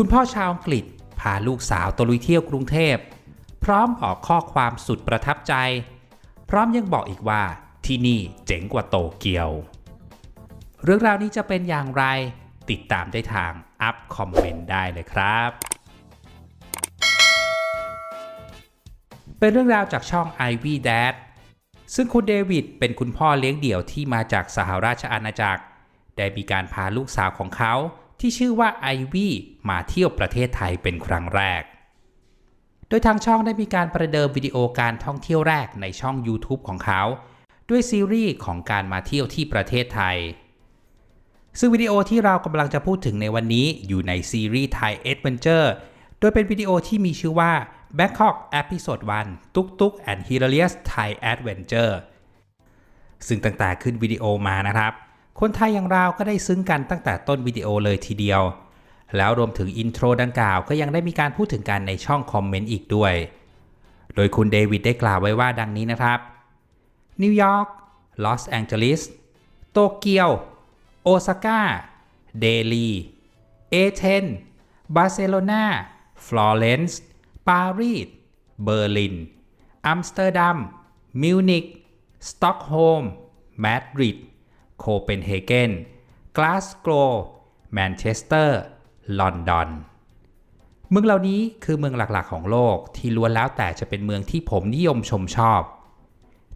คุณพ่อชาวอังกฤษพาลูกสาวตะลุยเที่ยวกรุงเทพ พร้อมบอกข้อความสุดประทับใจ พร้อมยังบอกอีกว่าที่นี่เจ๋งกว่าโตเกียว เรื่องราวนี้จะเป็นอย่างไร ติดตามได้ทางอัพคอมเมนต์ได้เลยครับ เป็นเรื่องราวจากช่อง Ivy Dad ซึ่งคุณเดวิดเป็นคุณพ่อเลี้ยงเดี่ยวที่มาจากสหราชอาณาจักร ได้มีการพาลูกสาวของเขา ที่ชื่อว่าไอวี่มาเที่ยวประเทศไทยเป็นครั้งแรก โดยทางช่องได้มีการประเดิมวิดีโอการท่องเที่ยวแรกในช่อง YouTube ของเขา ด้วยซีรีส์ของการมาเที่ยวที่ประเทศไทย ซึ่งวิดีโอที่เรากำลังจะพูดถึงในวันนี้อยู่ในซีรีส์ไทย Adventure โดยเป็นวิดีโอที่มีชื่อว่า Bangkok Episode 1ตุกตุก and Hilarious Thai Adventure ซึ่งตั้งแต่ขึ้นวิดีโอมานะครับ คนไทยอย่างเราก็ได้ซึ้งกันตั้งแต่ต้นวิดีโอเลยทีเดียว แล้วรวมถึงอินโทรดังกล่าวก็ยังได้มีการพูดถึงกันในช่องคอมเมนต์อีกด้วย โดยคุณเดวิดได้กล่าวไว้ว่าดังนี้นะครับ นิวยอร์ก ลอสแองเจลิส โตเกียว โอซาก้า เดลี เอเธนส์บาร์เซโลนา ฟลอเรนซ์ ปารีส เบอร์ลิน อัมสเตอร์ดัม มิวนิก สต็อกโฮล์ม มาดริด โคเปนเฮเกนกลาสโกวแมนเชสเตอร์ ลอนดอน เมืองเหล่านี้คือเมืองหลักๆของโลกที่ล้วนแล้วแต่จะเป็นเมืองที่ผมนิยมชมชอบ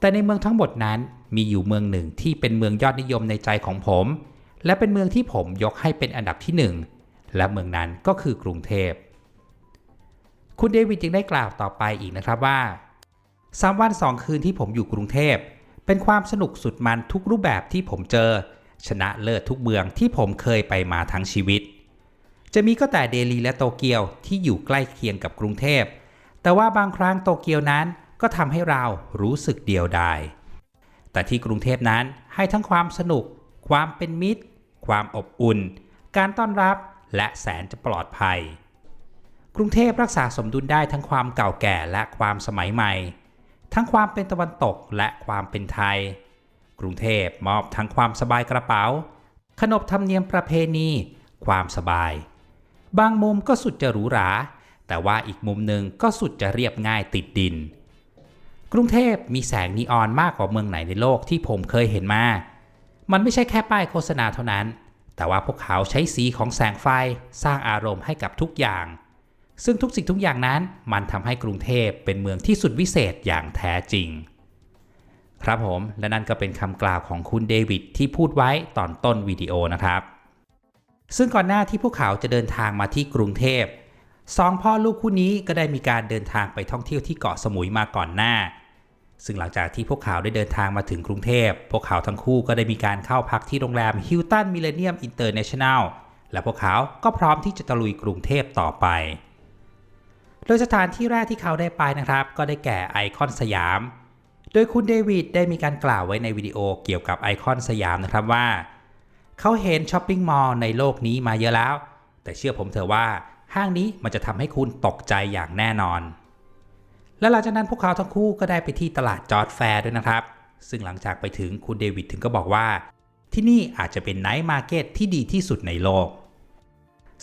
แต่ในเมืองทั้งหมดนั้นมีอยู่เมืองหนึ่งที่เป็นเมืองยอดนิยมในใจของผม และเป็นเมืองที่ผมยกให้เป็นอันดับที่หนึ่งและเมืองนั้นก็คือกรุงเทพ คุณเดวิดจึงได้กล่าวต่อไปอีกนะครับว่าสามวันสองคืนที่ผมอยู่กรุงเทพ เป็นความสนุกสุดมันทุกรูปแบบที่ผมเจอ ชนะเลิศทุกเมืองที่ผมเคยไปมาทั้งชีวิต จะมีก็แต่เดลีและโตเกียวที่อยู่ใกล้เคียงกับกรุงเทพ แต่ว่าบางครั้งโตเกียวนั้นก็ทำให้เรารู้สึกเดียวดาย แต่ที่กรุงเทพนั้นให้ทั้งความสนุก ความเป็นมิตร ความอบอุ่น การต้อนรับและแสนจะปลอดภัย กรุงเทพรักษาสมดุลได้ทั้งความเก่าแก่และความสมัยใหม่ ทั้งความเป็นตะวันตกและความเป็นไทย กรุงเทพมอบทั้งความสบายกระเป๋า ขนบธรรมเนียมประเพณี ความสบาย บางมุมก็สุดจะหรูหรา แต่ว่าอีกมุมหนึ่งก็สุดจะเรียบง่ายติดดิน กรุงเทพมีแสงนีออนมากกว่าเมืองไหนในโลกที่ผมเคยเห็นมา มันไม่ใช่แค่ป้ายโฆษณาเท่านั้น แต่ว่าพวกเขาใช้สีของแสงไฟสร้างอารมณ์ให้กับทุกอย่าง ซึ่งทุกสิ่งทุกอย่างนั้นมันทำให้กรุงเทพเป็นเมืองที่สุดวิเศษอย่างแท้จริง ครับผม และนั่นก็เป็นคำกล่าวของคุณเดวิดที่พูดไว้ตอนต้นวิดีโอนะครับ ซึ่งก่อนหน้าที่พวกเขาจะเดินทางมาที่กรุงเทพสองพ่อลูกคู่นี้ก็ได้มีการเดินทางไปท่องเที่ยวที่เกาะสมุยมาก่อนหน้า ซึ่งหลังจากที่พวกเขาได้เดินทางมาถึงกรุงเทพ พวกเขาทั้งคู่ก็ได้มีการเข้าพักที่โรงแรมฮิลตันมิเลเนียมอินเตอร์เนชั่นแนลและพวกเขาก็พร้อมที่จะตะลุยกรุงเทพต่อไป โดยสถานที่แรกที่เขาได้ไปนะครับ ก็ได้แก่ไอคอนสยาม โดยคุณเดวิดได้มีการกล่าวไว้ในวิดีโอเกี่ยวกับไอคอนสยามนะครับว่า เขาเห็นช้อปปิ้งมอลล์ในโลกนี้มาเยอะแล้ว แต่เชื่อผมเถอะว่าห้างนี้มันจะทำให้คุณตกใจอย่างแน่นอน และหลังจากนั้นพวกเขาทั้งคู่ก็ได้ไปที่ตลาดจอร์ดแฟร์ด้วยนะครับ ซึ่งหลังจากไปถึงคุณเดวิดถึงก็บอกว่า ที่นี่อาจจะเป็นไนท์มาร์เก็ตที่ดีที่สุดในโลก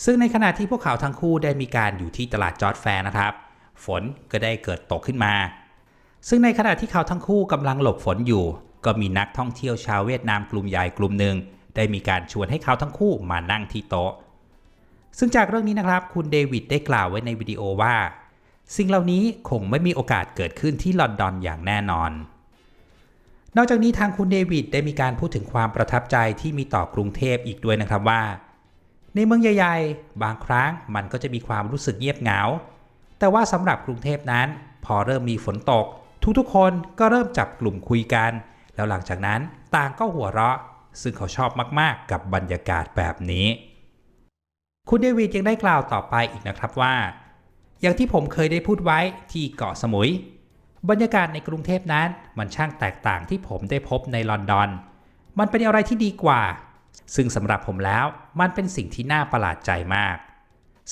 ซึ่งในขณะที่พวกเขาทั้งคู่ได้มีการอยู่ที่ตลาดจอร์ดแฟร์นะครับ ฝนก็ได้เกิดตกขึ้นมา ซึ่งในขณะที่เขาทั้งคู่กำลังหลบฝนอยู่ ก็มีนักท่องเที่ยวชาวเวียดนามกลุ่มใหญ่กลุ่มหนึ่งได้มีการชวนให้เขาทั้งคู่มานั่งที่โต๊ะ ซึ่งจากเรื่องนี้นะครับ คุณเดวิดได้กล่าวไว้ในวิดีโอว่า สิ่งเหล่านี้คงไม่มีโอกาสเกิดขึ้นที่ลอนดอนอย่างแน่นอน นอกจากนี้ทางคุณเดวิดได้มีการพูดถึงความประทับใจที่มีต่อกรุงเทพอีกด้วยนะครับว่า ในเมืองใหญ่ ๆ บางครั้งมันก็จะมีความรู้สึกเงียบเหงา แต่ว่าสำหรับกรุงเทพนั้น พอเริ่มมีฝนตก ทุกๆ คนก็เริ่มจับกลุ่มคุยกัน แล้วหลังจากนั้นต่างก็หัวเราะ ซึ่งเขาชอบมากๆ กับบรรยากาศแบบนี้ คุณเดวิดยังได้กล่าวต่อไปอีกนะครับว่า อย่างที่ผมเคยได้พูดไว้ที่เกาะสมุย บรรยากาศในกรุงเทพนั้นมันช่างแตกต่างที่ผมได้พบในลอนดอน มันเป็นอะไรที่ดีกว่า ซึ่งสำหรับผมแล้วมันเป็นสิ่งที่น่าประหลาดใจมาก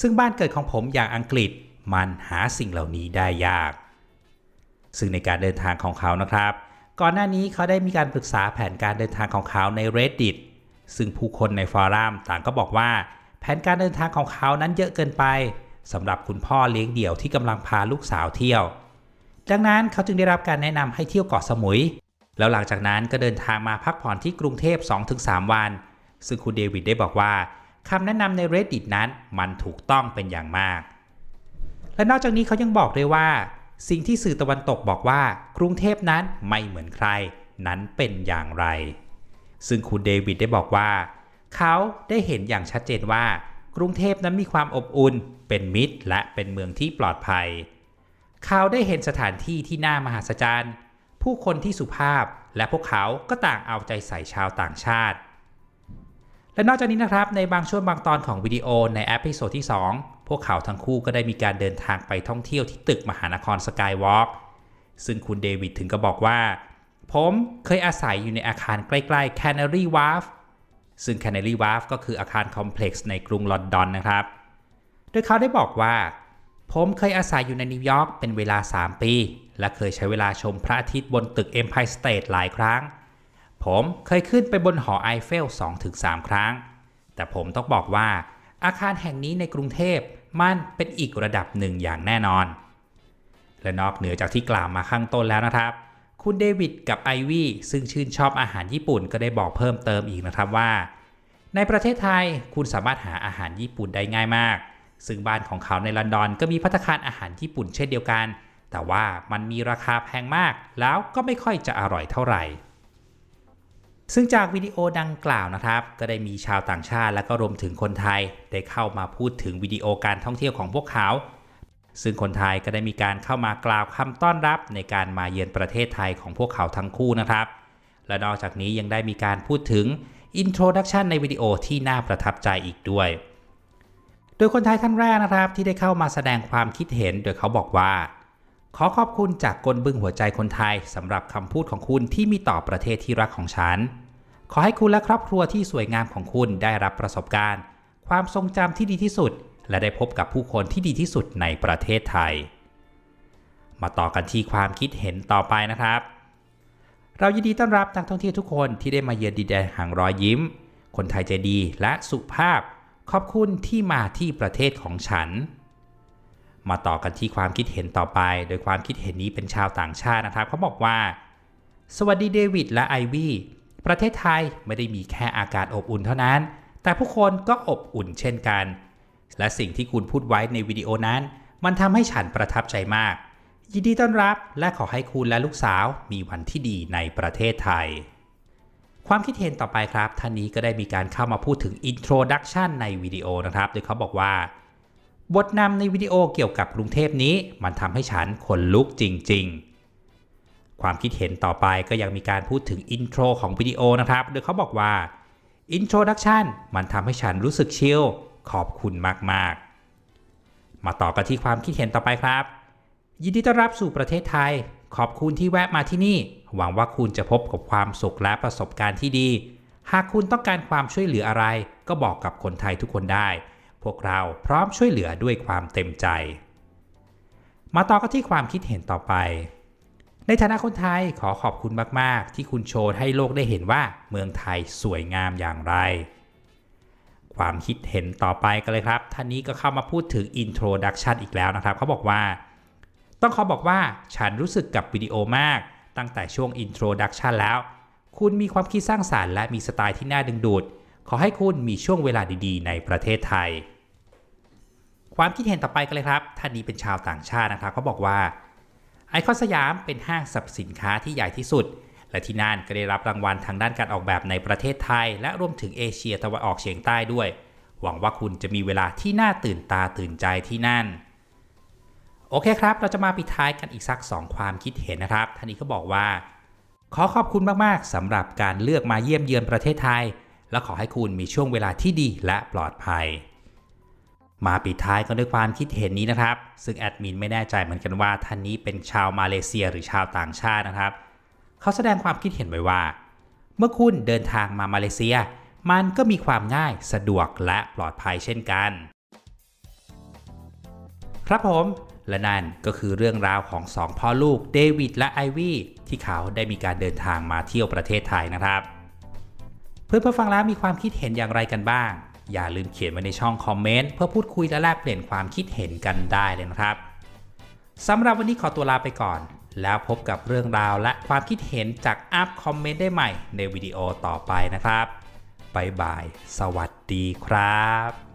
ซึ่งบ้านเกิดของผมอย่างอังกฤษมันหาสิ่งเหล่านี้ได้ยาก ซึ่งในการเดินทางของเขานะครับ ก่อนหน้านี้เขาได้มีการปรึกษาแผนการเดินทางของเขาใน Reddit ซึ่งผู้คนในฟอรัมต่างก็บอกว่า แผนการเดินทางของเขานั้นเยอะเกินไปสำหรับคุณพ่อเลี้ยงเดี่ยวที่กำลังพาลูกสาวเที่ยว ดังนั้นเขาจึงได้รับการแนะนำให้เที่ยวเกาะสมุย แล้วหลังจากนั้นก็เดินทางมาพักผ่อนที่กรุงเทพ 2-3 วัน ซึ่งคุณเดวิดได้บอกว่าคำแนะนำใน Reddit นั้นมันถูกต้องเป็นอย่างมาก และนอกจากนี้เขายังบอกด้วยว่า สิ่งที่สื่อตะวันตกบอกว่ากรุงเทพนั้นไม่เหมือนใคร นั้นเป็นอย่างไร ซึ่งคุณเดวิดได้บอกว่า เขาได้เห็นอย่างชัดเจนว่า กรุงเทพนั้นมีความอบอุ่น เป็นมิตร และเป็นเมืองที่ปลอดภัย เขาได้เห็นสถานที่ที่น่ามหัศจรรย์ ผู้คนที่สุภาพและพวกเขาก็ต่างเอาใจใส่ชาวต่างชาติ และนอกจากนี้นะครับในบางช่วงบางตอนของวิดีโอในเอพิโซดที่ 2 พวกเขาทั้งคู่ก็ได้มีการเดินทางไปท่องเที่ยวที่ตึกมหานครสกายวอล์กซึ่งคุณเดวิดถึงก็บอกว่า ผมเคยอาศัยอยู่ในอาคารใกล้ๆ Canary Wharf ซึ่ง Canary Wharf ก็คืออาคารคอมเพล็กซ์ในกรุงลอนดอนนะครับ โดยเขาได้บอกว่า ผมเคยอาศัยอยู่ในนิวยอร์กเป็นเวลา 3 ปี และเคยใช้เวลาชมพระอาทิตย์บนตึก Empire State หลายครั้ง ผมเคยขึ้นไปบนหอไอเฟล 2-3 ครั้ง แต่ผมต้องบอกว่า อาคารแห่งนี้ในกรุงเทพมันเป็นอีกระดับหนึ่งอย่างแน่นอน และนอกเหนือจากที่กล่าวมาข้างต้นแล้วนะครับ คุณเดวิดกับไอวี่ซึ่งชื่นชอบอาหารญี่ปุ่นก็ได้บอกเพิ่มเติมอีกนะครับว่า ในประเทศไทยคุณสามารถหาอาหารญี่ปุ่นได้ง่ายมาก ซึ่งบ้านของเขาในลอนดอนก็มีพัตตาคารอาหารญี่ปุ่นเช่นเดียวกัน แต่ว่ามันมีราคาแพงมากแล้วก็ไม่ค่อยจะอร่อยเท่าไหร่ ซึ่งจากวิดีโอดังกล่าวนะครับ ก็ได้มีชาวต่างชาติและก็รวมถึงคนไทย ได้เข้ามาพูดถึงวิดีโอการท่องเที่ยวของพวกเขา ซึ่งคนไทยก็ได้มีการเข้ามากล่าวคำต้อนรับในการมาเยือนประเทศไทยของพวกเขาทั้งคู่นะครับ และนอกจากนี้ยังได้มีการพูดถึงอินโทรดักชันในวิดีโอที่น่าประทับใจอีกด้วย โดยคนไทยท่านแรกนะครับ ที่ได้เข้ามาแสดงความคิดเห็นโดยเขาบอกว่า ขอขอบคุณจากกลบึ้งหัวใจคนไทยสำหรับคำพูดของคุณที่มีต่อประเทศที่รักของฉัน ขอให้คุณและครอบครัวที่สวยงามของคุณได้รับประสบการณ์ ความทรงจำที่ดีที่สุด และได้พบกับผู้คนที่ดีที่สุดในประเทศไทย มาต่อกันที่ความคิดเห็นต่อไปนะครับ เรายินดีต้อนรับนักท่องเที่ยวทุกคนที่ได้มาเยือนดินแดนห่งรอยยิ้ม คนไทยใจดีและสุภาพ ขอบคุณที่มาที่ประเทศของฉัน มาต่อกันที่ความคิดเห็นต่อไป โดยความคิดเห็นนี้เป็นชาวต่างชาตินะครับเขาบอกว่า สวัสดีเดวิดและไอวี่ ประเทศไทยไม่ได้มีแค่อากาศอบอุ่นเท่านั้น แต่ผู้คนก็อบอุ่นเช่นกัน และสิ่งที่คุณพูดไว้ในวิดีโอนั้น มันทำให้ฉันประทับใจมาก ยินดีต้อนรับและขอให้คุณและลูกสาวมีวันที่ดีในประเทศไทย ความคิดเห็นต่อไปครับ ท่านนี้ก็ได้มีการเข้ามาพูดถึง Introduction ในวิดีโอนะครับ โดยเขาบอกว่า บทนำในวิดีโอเกี่ยวกับกรุงเทพนี้ มันทำให้ฉันขนลุกจริง ๆ ความคิดเห็นต่อไปก็ยังมีการพูดถึงอินโทรของวิดีโอนะครับ โดยเขาบอกว่า Introduction มันทำให้ฉันรู้สึกชิลขอบคุณมาก ๆ มาต่อกันที่ความคิดเห็นต่อไปครับ ยินดีต้อนรับสู่ประเทศไทย ขอบคุณที่แวะมาที่นี่ หวังว่าคุณจะพบกับความสุขและประสบการณ์ที่ดี หากคุณต้องการความช่วยเหลืออะไร ก็บอกกับคนไทยทุกคนได้ พวกเราพร้อมช่วยเหลือด้วยความเต็มใจ มาต่อกันที่ความคิดเห็นต่อไป ในฐานะคนไทยขอขอบคุณมาก ๆ ที่คุณโชว์ให้โลกได้เห็นว่าเมืองไทยสวยงามอย่างไร ความคิดเห็นต่อไปกันเลยครับ ท่านนี้ก็เข้ามาพูดถึง Introduction อีกแล้วนะครับ เขาบอกว่า ต้องขอบอกว่าฉันรู้สึกกับวิดีโอมาก ตั้งแต่ช่วง Introduction แล้ว คุณมีความคิดสร้างสารรค์และมีสไตล์ที่น่าดึงดูด ขอให้คุณมีช่วงเวลาดีๆ ในประเทศไทย ความคิดเห็นต่อไปกันเลยครับ ท่านนี้เป็นชาวต่างชาตินะครับเขาบอกว่า ไอคอนสยามเป็นห้างสรรพสินค้าที่ใหญ่ที่สุด และที่นั่นก็ได้รับรางวัลทางด้านการออกแบบในประเทศไทย และรวมถึงเอเชียตะวันออกเฉียงใต้ด้วย หวังว่าคุณจะมีเวลาที่น่าตื่นตาตื่นใจที่นั่น โอเคครับ เราจะมาปิดท้ายกันอีกสัก 2 ความคิดเห็นนะครับท่านนี้ก็บอกว่า ขอขอบคุณมากๆสำหรับการเลือกมาเยี่ยมเยือนประเทศไทย และขอให้คุณมีช่วงเวลาที่ดีและปลอดภัย มาปิดท้ายกันด้วยความคิดเห็นนี้นะครับ ซึ่งแอดมินไม่แน่ใจเหมือนกันว่าท่านนี้เป็นชาวมาเลเซียหรือชาวต่างชาตินะครับ เขาแสดงความคิดเห็นไว้ว่า เมื่อคุณเดินทางมามาเลเซีย มันก็มีความง่ายสะดวกและปลอดภัยเช่นกัน ครับผมและนั่นก็คือเรื่องราวของสองพ่อลูกเดวิดและไอวี่ที่เขาได้มีการเดินทางมาเที่ยวประเทศไทยนะครับ เพื่อนๆฟังแล้วมีความคิดเห็นอย่างไรกันบ้าง อย่าลืมเขียนไว้ในช่องคอมเมนต์เพื่อพูดคุยและแลกเปลี่ยนความคิดเห็นกันได้เลยนะครับสำหรับวันนี้ขอตัวลาไปก่อน แล้วพบกับเรื่องราวและความคิดเห็นจากอัพคอมเมนต์ได้ใหม่ในวิดีโอต่อไปนะครับบ๊ายบาย สวัสดีครับ